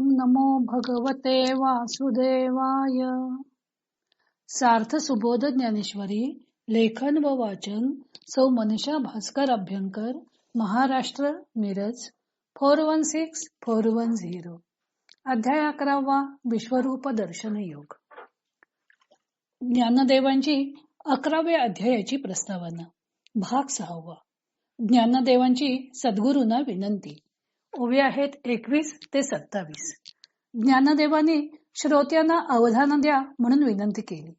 ओम नमो भगवते वासुदेवाय. सार्थ सुबोध ज्ञानेश्वरी लेखन व वाचन सौ Manisha Bhaskar Abhyankar Maharashtra Miraj four one six four one zero. अध्याय अकरावा विश्वरूप दर्शन योग. ज्ञानदेवांची अकराव्या अध्यायाची प्रस्तावना. भाग सहावा. ज्ञानदेवांची सद्गुरूंना विनंती. उभे आहेत एकवीस ते सत्तावीस. ज्ञानदेवाने श्रोत्यांना अवधान द्या म्हणून विनंती केली.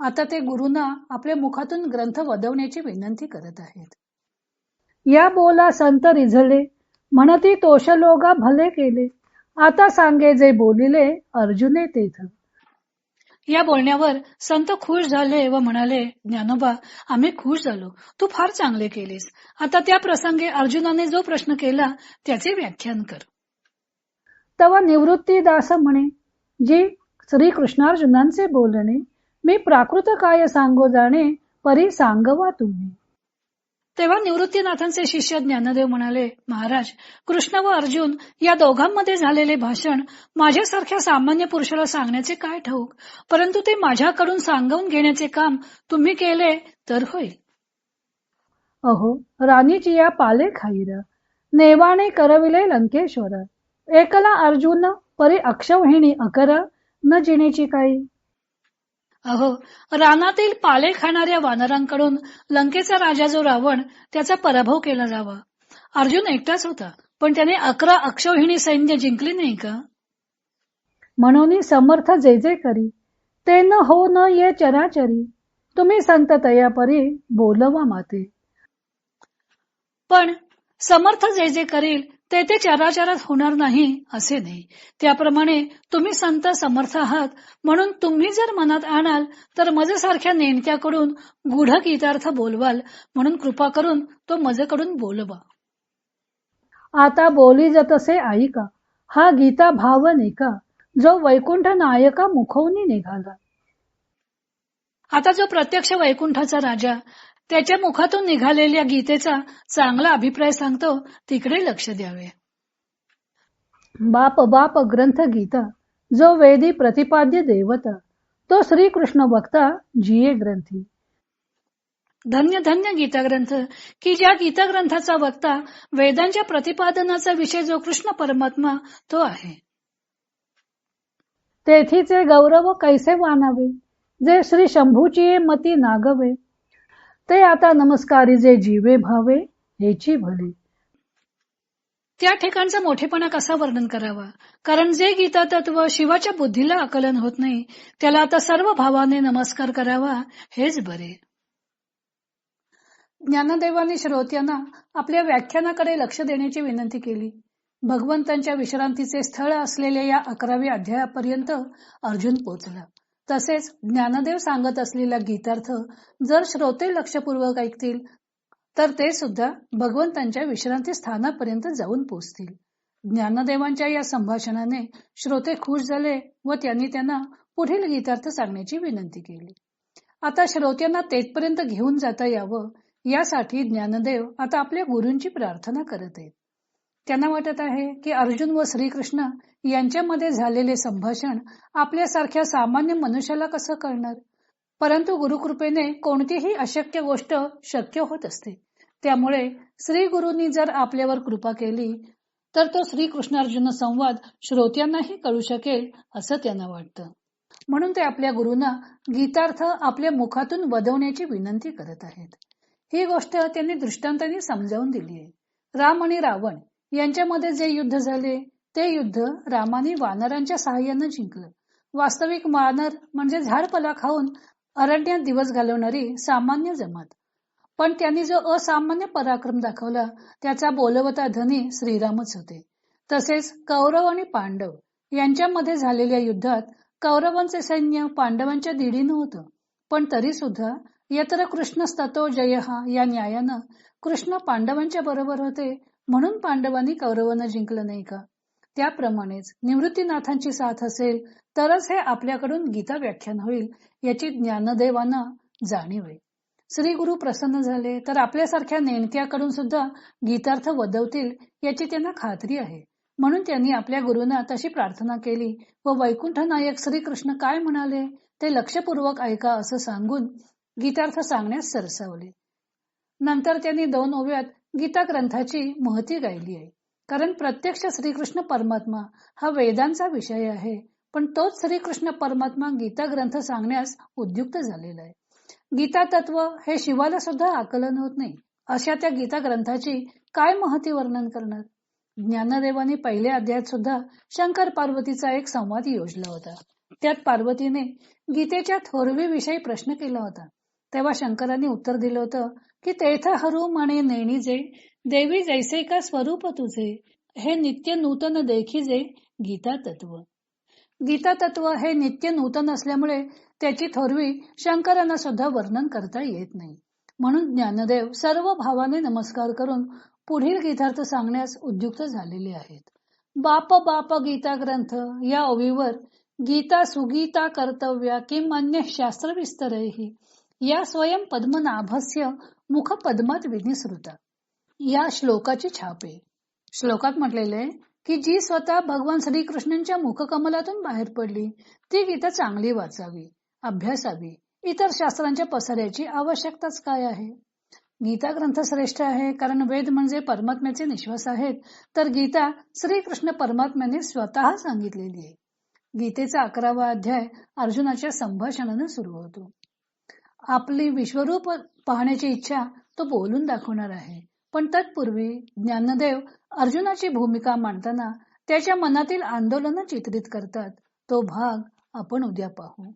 आता ते गुरुंना आपल्या मुखातून ग्रंथ वदवण्याची विनंती करत आहेत. या बोला संत रिझले म्हणती तोषलोगा भले केले. आता सांगे जे बोलिले अर्जुने तेथ. या बोलण्यावर संत खुश झाले व म्हणाले ज्ञानोबा आम्ही खुश झालो. तू फार चांगले केलेस. आता त्या प्रसंगी अर्जुनाने जो प्रश्न केला त्याचे व्याख्यान कर. तवा निवृत्ती दास म्हणे जी श्री कृष्णार्जुनांचे बोलणे मी प्राकृत काय सांगो जाणे परी सांगवा तुम्ही. तेव्हा निवृत्तीनाथांचे शिष्य ज्ञानदेव म्हणाले महाराज कृष्ण व अर्जुन या दोघांमध्ये झालेले भाषण माझ्यासारख्या सामान्य पुरुषाला सांगण्याचे काय ठाऊक? परंतु ते माझ्याकडून सांगवून घेण्याचे काम तुम्ही केले तर होईल. अहो राणीची या पाले खाईर नेवाने करविले लंकेश्वर एकला अर्जुन परी अक्षवहिणी अकर न जिणेची काही अहो रानातील पाले खाणाऱ्या वानरांकडून लंकेचा राजा जो रावण त्याचा पराभव केला जावा. अर्जुन एकटाच होता पण त्याने अकरा अक्षौहिणी सैन्य जिंकली नाही का? म्हणून समर्थ जे जे करी ते न हो न ये चराचरी तुम्ही संत तया परी बोलवा माते. पण समर्थ जे जे करील ते ते चराचरात होणार नाही असे नाही. त्याप्रमाणे तुम्ही संत समर्थ आहात. म्हणून तुम्ही जर मनात आणाल तर मजेसारख्या नेमक्याकडून गुढ गीतार्थ बोलवाल. म्हणून कृपा करून तो मजेकडून बोलवा. आता बोली जतसे ऐका. हा गीता भाव नेका. जो वैकुंठ नायका मुखवनी निघाला. आता जो प्रत्यक्ष वैकुंठाचा राजा त्याच्या मुखातून निघालेल्या गीतेचा चांगला अभिप्राय सांगतो तिकडे लक्ष द्यावे. बाप बाप ग्रंथ गीता जो वेदी प्रतिपाद्य देवता तो श्रीकृष्ण वक्ता जिये ग्रंथी. धन्य धन्य गीता ग्रंथ की ज्या गीता ग्रंथाचा वक्ता वेदांच्या प्रतिपादनाचा विषय जो कृष्ण परमात्मा तो आहे. तेथीचे गौरव कैसे वानावे जे श्री शंभूची मती नागवे ते आता नमस्कारी जे जीवे भावे हेची भले. त्या ठिकाणचा मोठेपणा कसा वर्णन करावा? कारण जे गीता तत्व शिवाच्या बुद्धीला आकलन होत नाही त्याला आता सर्व भावाने नमस्कार करावा हेच बरे. ज्ञानदेवानी श्रोत्यांना आपल्या व्याख्यानाकडे लक्ष देण्याची विनंती केली. भगवंतांच्या विश्रांतीचे स्थळ असलेल्या या अकराव्या अध्यायापर्यंत अर्जुन पोचला तसेच ज्ञानदेव सांगत असलेला गीतार्थ जर श्रोते लक्षपूर्वक ऐकतील तर ते सुद्धा भगवंतांच्या विश्रांती स्थानापर्यंत जाऊन पोचतील. ज्ञानदेवांच्या या संभाषणाने श्रोते खुश झाले व त्यांनी त्यांना पुढील गीतार्थ सांगण्याची विनंती केली. आता श्रोत्यांना तेथपर्यंत घेऊन जाता यावं यासाठी ज्ञानदेव आता आपल्या गुरूंची प्रार्थना करत आहेत. त्यांना वाटत आहे की अर्जुन व श्रीकृष्ण यांच्यामध्ये झालेले संभाषण आपल्यासारख्या सामान्य मनुष्याला कसं कळणार? परंतु गुरुकृपेने कोणतीही अशक्य गोष्ट शक्य होत असते. त्यामुळे श्री गुरुनी जर आपल्यावर कृपा केली तर तो श्रीकृष्णार्जुन संवाद श्रोत्यांनाही कळू शकेल असं त्यांना वाटतं. म्हणून ते आपल्या गुरुंना गीतार्थ आपल्या मुखातून वदवण्याची विनंती करत आहेत. ही गोष्ट त्यांनी दृष्टांताने समजावून दिली आहे. राम आणि रावण यांच्यामध्ये जे युद्ध झाले ते युद्ध रामाने वानरांच्या सहाय्यानं जिंकलं. वास्तविक वानर म्हणजे झाडपला खाऊन अरण्यात दिवस घालवणारी सामान्य जमात. पण त्यांनी जो असामान्य पराक्रम दाखवला त्याचा बोलवता धनी श्रीरामच होते. तसेच कौरव आणि पांडव यांच्यामध्ये झालेल्या युद्धात कौरवांचे सैन्य पांडवांच्या दिडीनं होतं. पण तरी सुद्धा यत्र कृष्ण स्ततो जय या न्यायानं कृष्ण पांडवांच्या बरोबर होते म्हणून पांडवांनी कौरवांना जिंकलं नाही का? त्याप्रमाणेच निवृत्तीनाथांची साथ असेल तरच हे आपल्याकडून गीता व्याख्यान होईल याची ज्ञानदेवांना जाणीव आहे. श्री गुरु प्रसन्न झाले तर आपल्यासारख्या नेणक्याकडून सुद्धा गीतार्थ वदवतील याची त्यांना खात्री आहे. म्हणून त्यांनी आपल्या गुरुंना तशी प्रार्थना केली व वैकुंठ नायक श्रीकृष्ण काय म्हणाले? ते लक्षपूर्वक ऐका असं सांगून गीतार्थ सांगण्यास सरसावले. नंतर त्यांनी दोन ओव्यात गीता ग्रंथाची महती गायली आहे. कारण प्रत्यक्ष श्रीकृष्ण परमात्मा हा वेदांचा विषय आहे पण तोच श्रीकृष्ण परमात्मा गीता ग्रंथ सांगण्यास उद्युक्त झालेला आहे. गीता तत्व हे शिवाला सुद्धा आकलन होत नाही. अशा त्या गीता ग्रंथाची काय महती वर्णन करणार? ज्ञानदेवाने पहिल्या अध्यायात सुद्धा शंकर पार्वतीचा एक संवाद योजला होता. त्यात पार्वतीने गीतेच्या थोरवी विषयी प्रश्न केला होता. तेव्हा शंकरांनी उत्तर दिलं होतं की तेथ हरू म्हणे नेणीजे देवी जैसे का स्वरूप तुझे हे नित्य नूतन देखीजे गीता तत्व. गीता तत्व हे नित्य नूतन असल्यामुळे त्याची थोरवी शंकरांना सुद्धा वर्णन करता येत नाही. म्हणून ज्ञानदेव सर्व भावाने नमस्कार करून पुढील गीतार्थ सांगण्यास उद्युक्त झालेले आहेत. बाप बाप गीता ग्रंथ या ओवीवर गीता सुगीता कर्तव्या किंवा अन्य शास्त्र विस्तरही या स्वयं पद्मनाभस्य मुख पद्मात विनिसृता या श्लोकाची छाप. आहे श्लोकात म्हटलेले की जी स्वतः भगवान श्रीकृष्णांच्या मुखकमलातून बाहेर पडली ती गीता चांगली वाचावी अभ्यासावी इतर शास्त्रांच्या पसऱ्याची आवश्यकताच काय आहे? गीता ग्रंथ श्रेष्ठ आहे कारण वेद म्हणजे परमात्म्याचे निश्वास आहेत तर गीता श्रीकृष्ण परमात्म्याने स्वतः सांगितलेली आहे. गीतेचा अकरावा अध्याय अर्जुनाच्या संभाषणाने सुरू होतो. आपली विश्वरूप पाहण्याची इच्छा तो बोलून दाखवणार आहे. पण तत्पूर्वी ज्ञानदेव अर्जुनाची भूमिका मांडताना त्याच्या मनातील आंदोलन चित्रित करतात. तो भाग आपण उद्या पाहू.